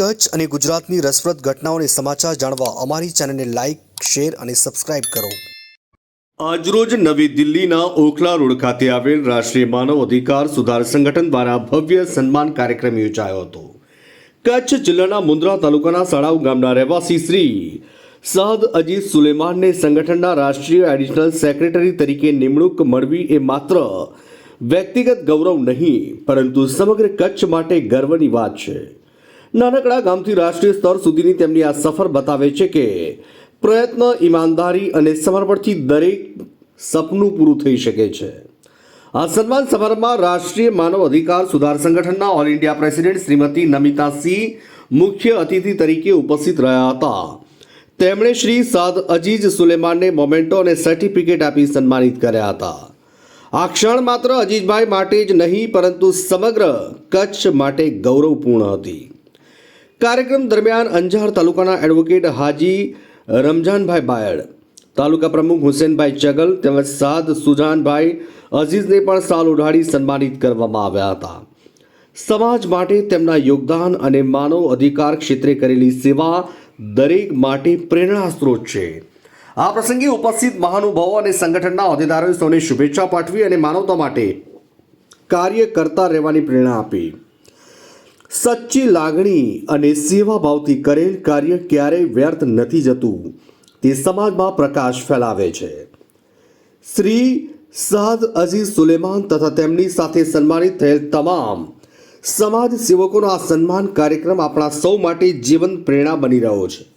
કચ્છ અને ગુજરાતની રસપ્રદ ઘટનાઓને સમાચાર જાણવા અમારી ચેનલને લાઇક શેર અને સબસ્ક્રાઇબ કરો. આજરોજ નવી દિલ્હીના ઓખલા રોડ ખાતે આવેલ રાષ્ટ્રીય માનવ અધિકાર સુધાર સંગઠન દ્વારા ભવ્ય સન્માન કાર્યક્રમ યોજાયો હતો. કચ્છ જિલ્લાના મુન્દ્રા તાલુકાના સડાવ ગામના રહેવાસી શ્રી સહદ અજીત સુલેમાનને સંગઠનના રાષ્ટ્રીય એડિશનલ સેક્રેટરી તરીકે નિમણૂક મળવી એ માત્ર વ્યક્તિગત ગૌરવ નહીં, પરંતુ સમગ્ર કચ્છ માટે ગર્વની વાત છે. નાનકડા ગામથી રાષ્ટ્રીય સ્તર સુધીની તેમની આ સફર બતાવે છે કે પ્રયત્ન ઈમાનદારી અને સમર્પણથી દરેક સપનું પૂરું થઈ શકે છે. આ સન્માન સમારંભમાં રાષ્ટ્રીય માનવ અધિકાર સુધાર સંગઠનના all India president Shrimati Namita Singh મુખ્ય અતિથિ તરીકે ઉપસ્થિત રહ્યા હતા. તેમણે શ્રી સાદ અજીજ સુલેમાનને મોમેન્ટો અને સર્ટિફિકેટ આપી સન્માનિત કર્યા હતા. આ ક્ષણ માત્ર અજીજભાઈ માટે જ નહીં, પરંતુ સમગ્ર કચ્છ માટે ગૌરવપૂર્ણ હતી. કાર્યક્રમ દરમિયાન અંજાર તાલુકાના એડવોકેટ હાજી રમજાનભાઈ બાયડ, તાલુકા પ્રમુખ હુસેનભાઈ ચગલ તેમજ સાદ સુજાનભાઈ અઝીઝને પણ સાલ ઉઢાડી સન્માનિત કરવામાં આવ્યા હતા. સમાજ માટે તેમના યોગદાન અને માનવ અધિકાર ક્ષેત્રે કરેલી સેવા દરેક માટે પ્રેરણા સ્ત્રોત છે. આ પ્રસંગે ઉપસ્થિત મહાનુભાવો અને સંગઠનના હોદ્દેદારોએ સૌને શુભેચ્છા પાઠવી અને માનવતા માટે કાર્ય કરતા રહેવાની પ્રેરણા આપી. સચ્ચી લાગણી અને સેવાભાવથી કરેલ કાર્ય ક્યારેય વ્યર્થ નથી જતું. તે સમાજમાં પ્રકાશ ફેલાવે છે. શ્રી સાદ અઝીઝ સુલેમાન તથા તેમની સાથે સન્માનિત થયેલ તમામ સમાજ સેવકોનો આ સન્માન કાર્યક્રમ આપણા સૌ માટે જીવન પ્રેરણા બની રહ્યો છે.